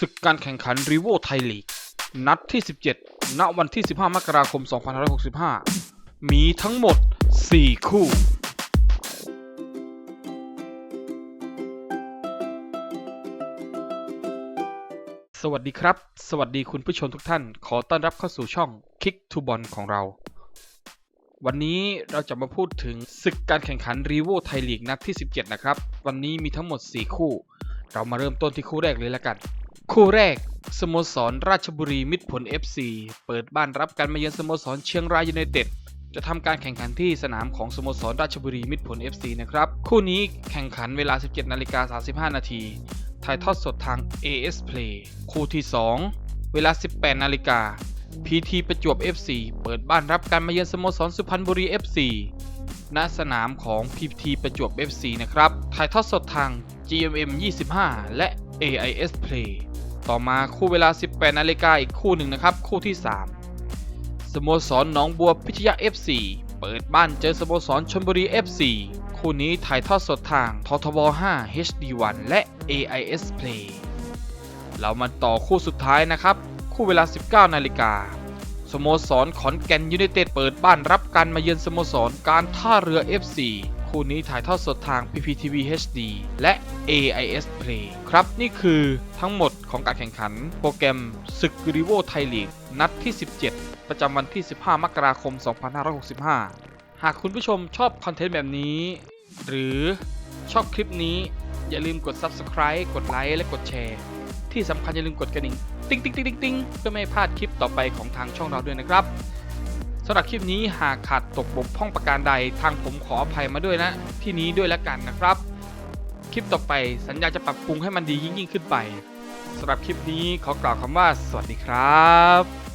ศึกการแข่งขันรีโวไทยลีก นัดที่ 17 ณ วันที่ 15 มกราคม 2565 มีทั้งหมด 4 คู่ สวัสดีครับ สวัสดีคุณผู้ชมทุกท่าน ขอต้อนรับเข้าสู่ช่อง Kick to Ball ของเรา วันนี้เราจะมาพูดถึงศึกการแข่งขันรีโวไทยลีกนัดที่ 17 นะครับ วันนี้มีทั้งหมด 4 คู่เรามาเริ่มต้นที่คู่แรกเลยละกัน คู่แรก สโมสรราชบุรีมิตรผล FC เปิดบ้านรับการมาเยือนสโมสรเชียงรายยูไนเต็ดจะทำการแข่งขันที่สนามของสโมสรราชบุรีมิตรผล FC นะครับ คู่นี้แข่งขันเวลา 17นาฬิกา35 นาทีถ่ายทอดสดทาง AS Play คู่ที่ 2 เวลา 18นาฬิกา PT ประจวบ FC เปิดบ้านรับการมาเยือนสโมสรสุพรรณบุรี FC ณสนามของ PT ประจวบ FC นะครับ ถ่ายทอดสดทาง GMM 25 และ AIS Play ต่อมาคู่เวลา 18นาฬิกาอีกคู่หนึ่งนะครับ คู่ที่ 3 สโมสรหนองบัวพิชยา FC เปิดบ้านเจอสโมสรชลบุรี FC คู่นี้ถ่ายทอดสดทางททบ 5 HD1 และ AIS Play เรามาต่อคู่สุดท้ายนะครับ คู่เวลา 19นาฬิกาสโมสรขอนแก่นยูไนเต็ดเปิดบ้านรับการมาเยือนสโมสรการท่าเรือ FC คูนี้ถ่ายทอดสดทาง PPTV HD และ AIS Play ครับนี่คือทั้งหมดของการแข่งขัน โปรแกรมศึกริโวไทยลีกนัดที่ 17 ประจำวันที่ 15 มกราคม 2565 หากคุณผู้ชมชอบคอนเทนต์แบบนี้ หรือชอบคลิปนี้อย่าลืมกด Subscribe กดไลค์และกดแชร์ ที่สำคัญอย่าลืมกดกระดิ่ง ติ๊งติ๊งติ๊งติ๊งเพื่อไม่พลาดคลิปต่อไปของทางช่องเราด้วยนะครับ สำหรับคลิปนี้หากขาดตกบกพร่องประการใดทางผมขออภัยมาด้วยนะที่นี้ด้วยแล้วกันนะครับ คลิปต่อไปสัญญาจะปรับปรุงให้มันดียิ่งยิ่งขึ้นไปสำหรับคลิปนี้ขอกล่าวคำว่า สวัสดีครับ